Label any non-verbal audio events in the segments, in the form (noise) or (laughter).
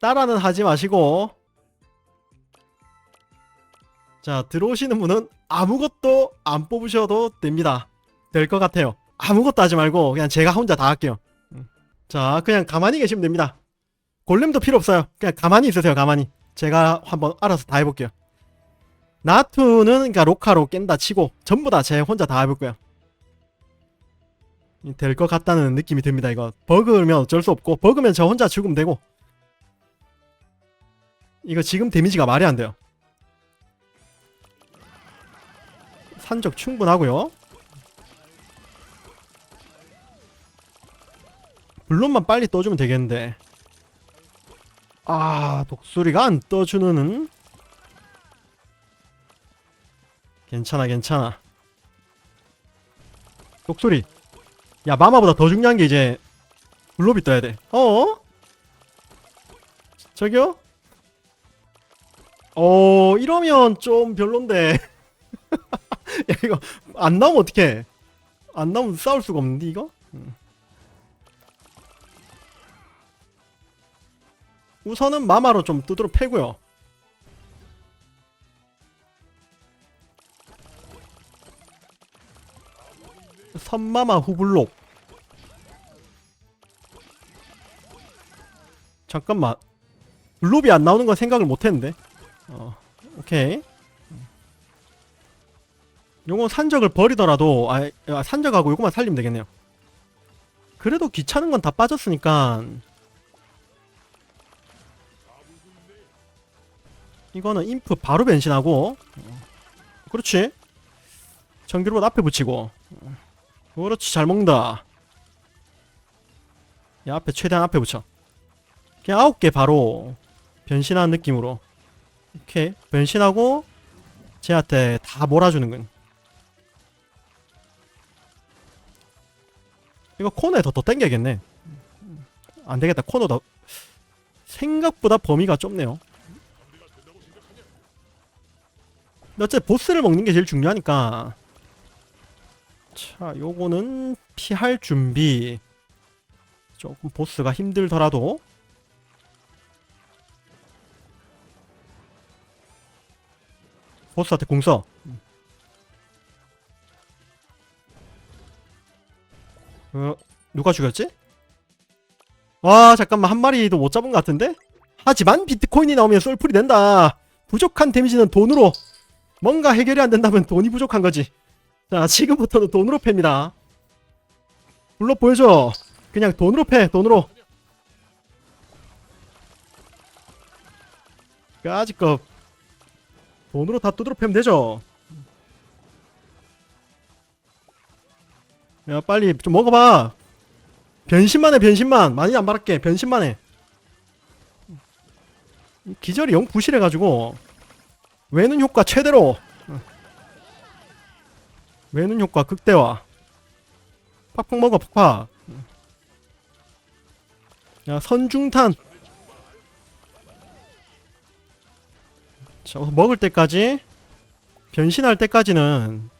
따라는 하지 마시고. 자 들어오시는 분은 아무것도 안 뽑으셔도 됩니다. 될 것 같아요. 아무것도 하지 말고 그냥 제가 혼자 다 할게요. 음. 자 그냥 가만히 계시면 됩니다. 골렘도 필요 없어요. 그냥 가만히 있으세요 가만히. 제가 한번 알아서 다 해볼게요. 나투는 그러니까 로카로 깬다 치고 전부 다 제 혼자 다 해볼 거예요. 될 것 같다는 느낌이 듭니다 이거. 버그면 어쩔 수 없고 버그면 저 혼자 죽으면 되고 이거 지금 데미지가 말이 안 돼요. 산적 충분하고요. 블론만 빨리 떠주면 되겠는데. 아 독수리가 안 떠주는. 괜찮아 괜찮아. 독수리. 야 마마보다 더 중요한 게 이제 블롭이 떠야 돼. 어? 저기요? 어 이러면 좀 별론데. (laughs) 야 이거 안 나오면 어떡해? 안 나오면 싸울 수가 없는데 이거? 음. 우선은 마마로 좀 두드러 패고요. 선마마 후블록. 잠깐만. 블롭이 안 나오는 건 생각을 못했는데 어 오케이. 요건 산적을 버리더라도 아 아, 산적하고 요거만 살리면 되겠네요. 그래도 귀찮은 건 다 빠졌으니까. 이거는 인프 바로 변신하고. 어, 그렇지. 전기로봇 앞에 붙이고. 어, 그렇지 잘 먹는다. 야 앞에 최대한 앞에 붙여. 그냥 아홉 개 바로 변신하는 느낌으로 오케이 변신하고 쟤한테 다 몰아주는 건 이거 코너에 더, 더 땡겨야겠네. 안 되겠다. 코너 더 생각보다 범위가 좁네요. 어차피 보스를 먹는 게 제일 중요하니까. 자 요거는 피할 준비. 조금 보스가 힘들더라도 보스한테 공 써. 어, 누가 죽였지? 와 잠깐만. 한 마리도 못 잡은 것 같은데? 하지만 비트코인이 나오면 썰풀이 된다. 부족한 데미지는 돈으로. 뭔가 해결이 안 된다면 돈이 부족한 거지. 자 지금부터는 돈으로 팹니다. 불러 보여줘. 그냥 돈으로 패 돈으로. 까짓 거 돈으로 다 두드러 패면 되죠? 야 빨리 좀 먹어봐. 변신만 해 변신만. 많이 안 바랄게 변신만 해. 기절이 영 부실해가지고 외는 효과 최대로. 외는 효과 극대화. 팍팍 먹어 팍팍. 야 선중탄 자 먹을 때까지 변신할 때까지는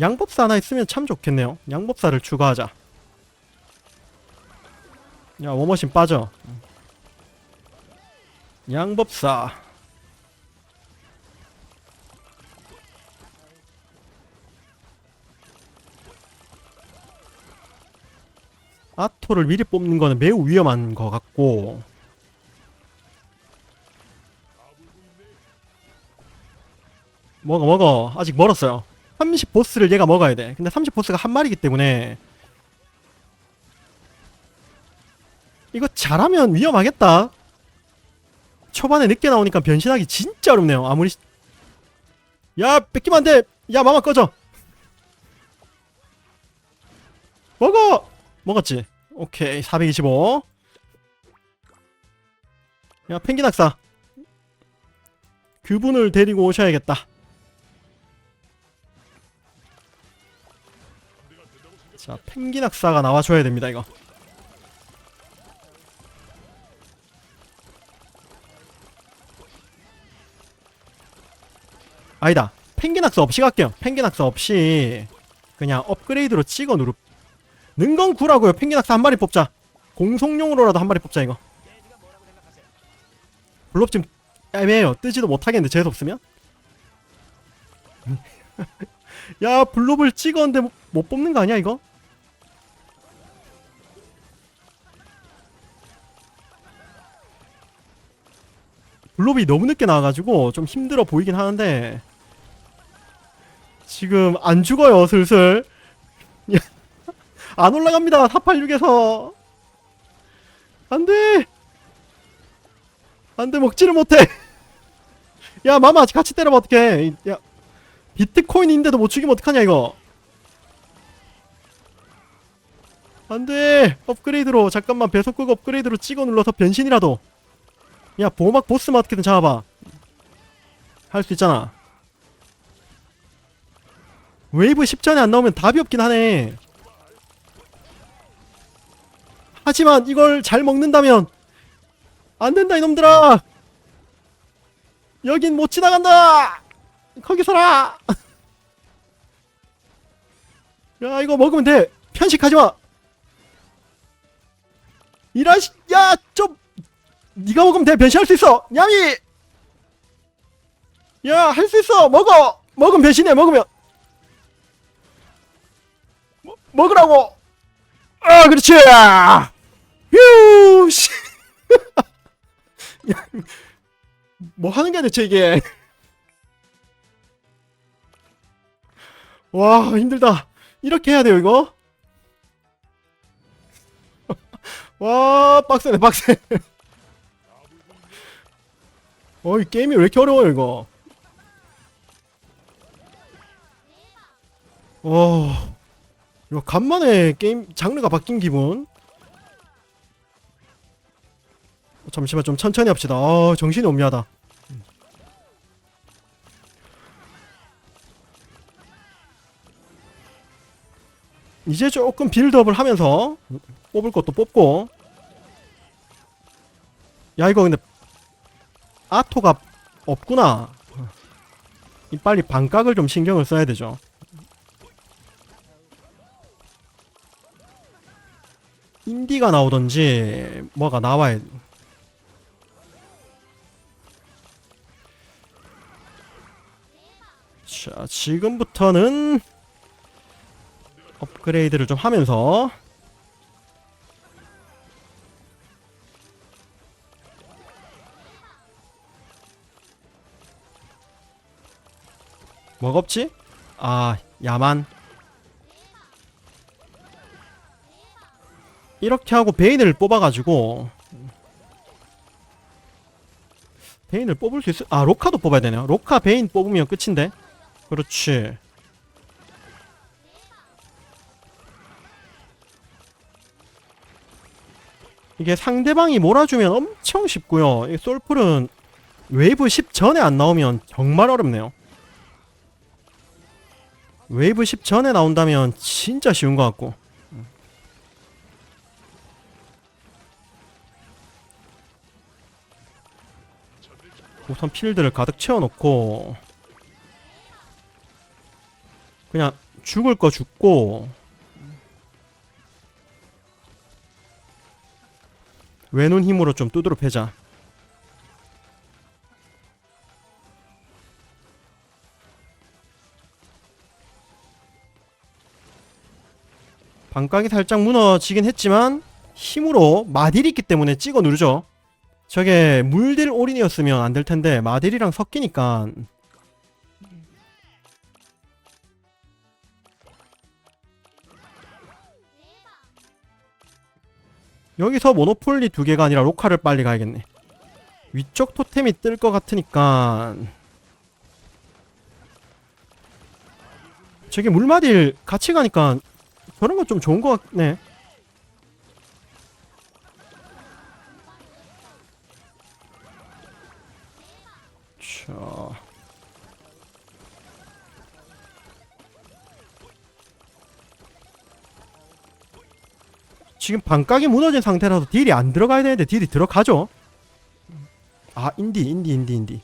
양법사 하나 있으면 참 좋겠네요. 양법사를 추가하자. 야 워머신 빠져. 양법사. 아토를 미리 뽑는 거는 매우 위험한 것 같고 먹어 먹어. 아직 멀었어요. 30 보스를 얘가 먹어야 돼. 근데 30 보스가 한 마리기 때문에 이거 잘하면 위험하겠다. 초반에 늦게 나오니까 변신하기 진짜 어렵네요. 아무리 시- 야 뺏기면 안돼. 야 마마 꺼져. 먹어! 먹었지? 오케이 425 야 펭귄 학사. 그분을 데리고 오셔야겠다 자 펭귄 학사가 나와줘야 됩니다 이거 아니다 펭귄 학사 없이 갈게요 펭귄 학사 없이 그냥 업그레이드로 찍어 누르 는건 구라고요 펭귄 학사 한 마리 뽑자 공속용으로라도 한 마리 뽑자 이거 블록 지금 애매해요. 뜨지도 못하겠는데 재수 없으면? (laughs) 야 블록을 찍었는데 못- 못 뽑는 거 아니야 이거? 블록이 너무 늦게 나와가지고 좀 힘들어 보이긴 하는데 지금 안 죽어요 슬슬. 야, (laughs) 안 올라갑니다 486에서. 안돼! 안돼 먹지를 못해. (laughs) 야 마마 같이 때려봐 어떡해. 야 비트코인인데도 못 죽이면 어떡하냐 이거. 안돼! 업그레이드로 잠깐만 배속 끄고 업그레이드로 찍어 눌러서 변신이라도 야 보호막 보스만 어떻게든 잡아봐. 할 수 있잖아. 웨이브 10전에 안 나오면 답이 없긴 하네. 하지만 이걸 잘 먹는다면 안 된다 이놈들아! 여긴 못 지나간다! 거기 서라! (laughs) 야 이거 먹으면 돼! 편식하지 마! 이라시 야좀 네가 먹으면 돼. 변신할 수 있어. 냠이! 야할 수 있어. 먹어. 먹으면 변신해 먹으면. 먹, 먹으라고. 아 그렇지. 휴 씨. (laughs) 야, 뭐 하는 거야 대체 이게? 와 힘들다. 이렇게 해야 돼요 이거? (laughs) 와 빡세네 빡세 어이 게임이 왜 이렇게 어려워요 이거? 와 이거 간만에 게임 장르가 바뀐 기분. 잠시만 좀 천천히 합시다. 아 정신이 없냐다. 이제 조금 빌드업을 하면서 뽑을 것도 뽑고. 야 이거 근데 아토가 없구나. 이 빨리 반각을 좀 신경을 써야 되죠. 인디가 나오던지 뭐가 나와야 자 지금부터는 업그레이드를 좀 하면서 뭐가 없지? 아 야만. 이렇게 하고 베인을 뽑아가지고. 베인을 뽑을 수 있을 아 로카도 뽑아야 되네요. 로카 베인 뽑으면 끝인데. 그렇지. 이게 상대방이 몰아주면 엄청 쉽고요. 이 솔풀은 웨이브 10 전에 안 나오면 정말 어렵네요 웨이브 10 전에 나온다면 진짜 쉬운 것 같고. 우선 필드를 가득 채워놓고 그냥 죽을 거 죽고 외눈 힘으로 좀 두드려 패자 반각이 살짝 무너지긴 했지만 힘으로 마딜이 있기 때문에 찍어 누르죠. 저게 물딜 올인이었으면 안 될 텐데 마딜이랑 섞이니까. 여기서 모노폴리 두 개가 아니라 로카를 빨리 가야겠네. 위쪽 토템이 뜰 것 같으니까. 저게 물마딜 같이 가니까 저런 건 좀 좋은 것 같네 자. 지금 반각이 무너진 상태라서 딜이 안 들어가야 되는데 딜이 들어가죠? 아 인디 인디 인디 인디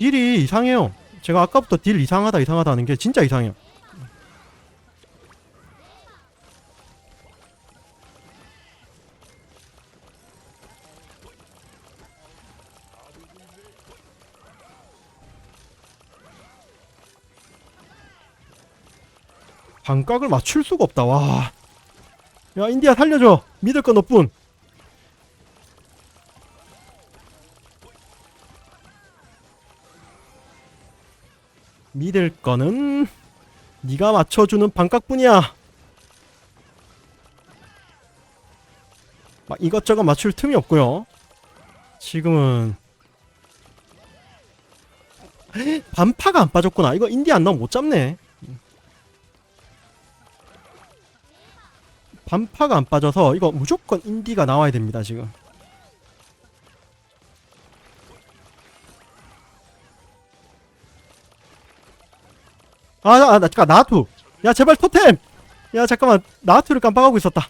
딜이 이상해요 제가 아까부터 딜 이상하다 이상하다 하는 게 진짜 이상해요. 반각을 맞출 수가 없다. 와. 야, 인디아 살려줘. 믿을 건 너뿐. 믿을 거는 네가 맞춰주는 반각뿐이야. 막 이것저것 맞출 틈이 없고요. 지금은 (laughs) 반파가 안 빠졌구나. 이거 인디 안 나오면 못 잡네. 반파가 안 빠져서 이거 무조건 인디가 나와야 됩니다 지금 아, 아, 나, 잠깐, 나투. 야, 제발 토템! 야, 잠깐만, 나투를 깜빡하고 있었다.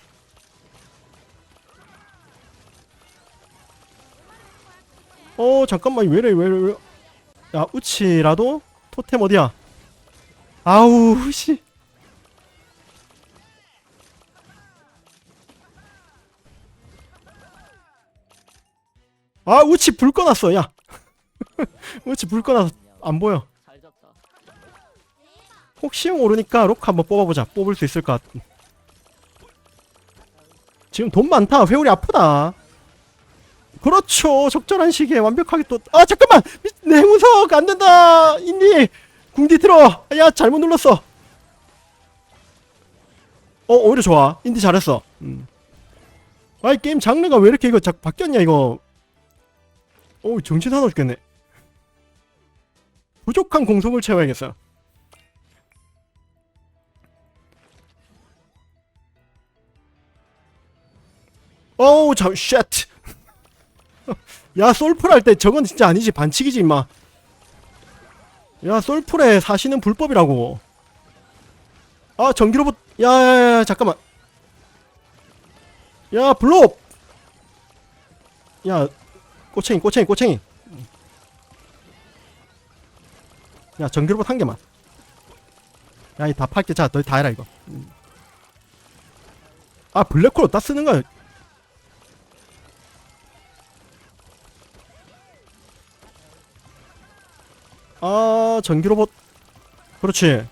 어, 잠깐만, 왜래, 왜래, 왜. 야, 우치라도? 토템 어디야? 아우, 씨. 아, 우치 불 꺼놨어, 야. (laughs) 우치 불 꺼놔서 안 보여. 혹시 모르니까 록 한번 뽑아보자. 뽑을 수 있을 것 같. 지금 돈 많다. 회오리 아프다. 그렇죠. 적절한 시기에 완벽하게 또. 아 잠깐만. 미- 내 행운석 안 된다. 인디 궁디 들어. 야 잘못 눌렀어. 어 오히려 좋아. 인디 잘했어. 음. 아이 게임 장르가 왜 이렇게 이거 자, 바뀌었냐 이거. 오 정신 하나 죽겠네. 부족한 공속을 채워야겠어요. 어우 참 쉣. 야 솔플 할 때 저건 진짜 아니지 반칙이지 임마. 야 솔플에 사시는 불법이라고. 아 전기로봇 야야야 잠깐만. 야 블롭. 야 꼬챙이 꼬챙이 꼬챙이. 야 전기로봇 한 개만. 야이 다 팔게 자 너희 다 해라 이거. 음. 아 블랙홀 어디다 쓰는 거야? 아 전기로봇 그렇지.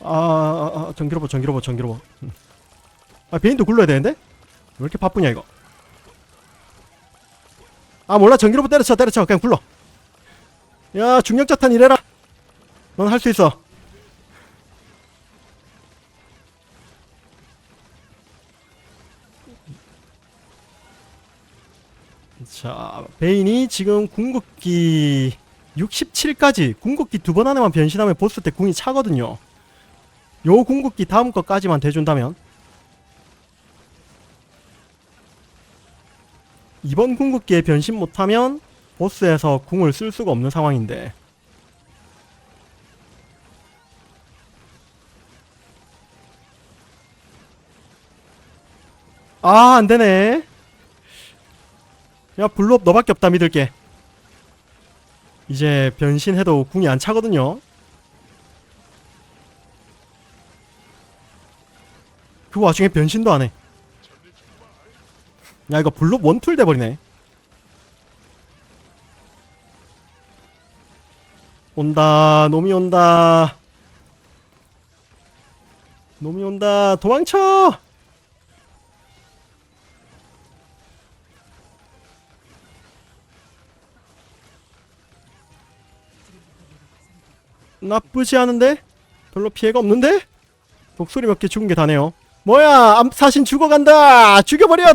아, 아, 아 전기로봇 전기로봇 전기로봇 음. 아 베인도 굴러야 되는데? 왜 이렇게 바쁘냐 이거? 아 몰라. 전기로봇 때려쳐 때려쳐. 그냥 굴러. 야 중력자탄 이래라. 넌 할 수 있어 자, 베인이 지금 궁극기 67까지 궁극기 두 번 안에만 변신하면 보스 때 궁이 차거든요. 요 궁극기 다음 거까지만 대준다면. 이번 궁극기에 변신 못하면 보스에서 궁을 쓸 수가 없는 상황인데. 아 안되네 야 블롭 너밖에 없다 믿을게. 이제 변신해도 궁이 안 차거든요. 그 와중에 변신도 안해. 야 이거 블롭 원툴 돼버리네. 온다 놈이 온다. 놈이 온다 도망쳐 나쁘지 않은데? 별로 피해가 없는데? 독소리 몇 개 죽은 게 다네요. 뭐야, 암사신 죽어간다! 죽여버려!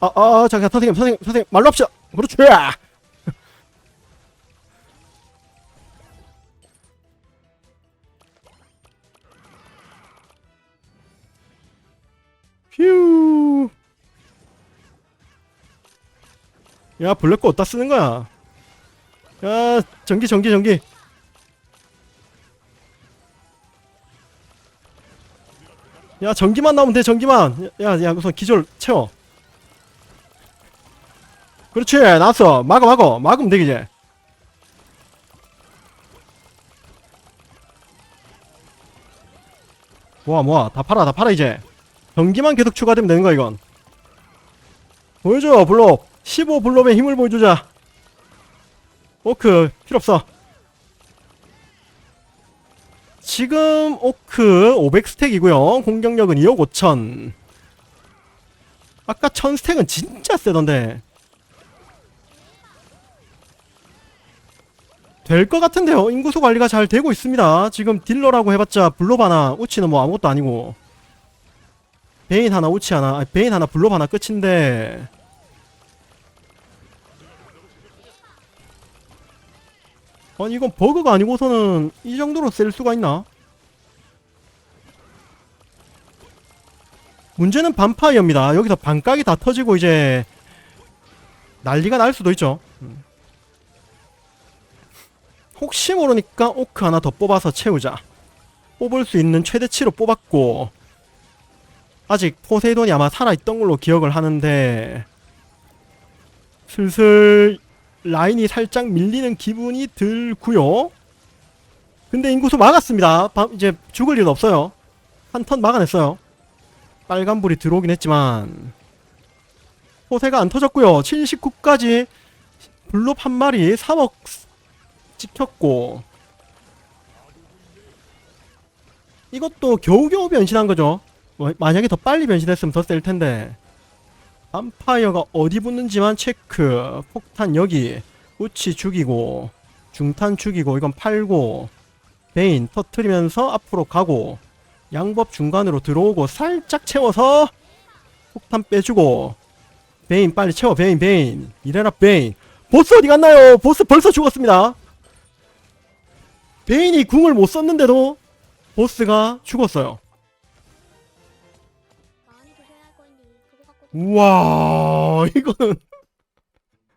아, 아, 잠깐, 선생님, 선생님, 선생님, 말로 합시다! 그렇지! 휴. 야, 블랙거 어디다 쓰는 거야? 야, 전기, 전기, 전기. 야 전기만 나오면 돼 전기만. 야야 야, 우선 기절 채워. 그렇지 나왔어. 막어 막어 막으면 돼 이제 뭐아 뭐아. 다 팔아 다 팔아 이제. 전기만 계속 추가되면 되는 거야 이건. 보여줘 블록. 15 블록의 힘을 보여주자. 오크 필요 없어. 지금 오크 500스택이고요. 공격력은 2억 5천. 아까 1000스택은 진짜 세던데. 될 것 같은데요. 인구수 관리가 잘 되고 있습니다. 지금 딜러라고 해봤자 블롭 하나 우치는 뭐 아무것도 아니고. 베인 하나 우치 하나 베인 하나 블롭 하나 끝인데 아니 이건 버그가 아니고서는 이 정도로 쓸 수가 있나? 문제는 반파이어입니다. 여기서 반각이 다 터지고 이제 난리가 날 수도 있죠. 음. 혹시 모르니까 오크 하나 더 뽑아서 채우자. 뽑을 수 있는 최대치로 뽑았고 아직 포세이돈이 아마 살아있던 걸로 기억을 하는데 슬슬 라인이 살짝 밀리는 기분이 들고요. 근데 인구수 막았습니다. 바- 이제 죽을 일 없어요. 한 턴 막아냈어요. 빨간불이 들어오긴 했지만 호세가 안 터졌고요. 79까지 블롭 한 마리 3억 찍혔고 이것도 겨우겨우 변신한 거죠. 뭐, 만약에 더 빨리 변신했으면 더 셀 텐데 암파이어가 어디 붙는지만 체크. 폭탄 여기. 우치 죽이고 중탄 죽이고 이건 팔고 베인 터트리면서 앞으로 가고 양법 중간으로 들어오고 살짝 채워서 폭탄 빼주고 베인 빨리 채워 베인 베인. 이래라 베인. 보스 어디 갔나요? 보스 벌써 죽었습니다. 베인이 궁을 못 썼는데도 보스가 죽었어요 우와 이거는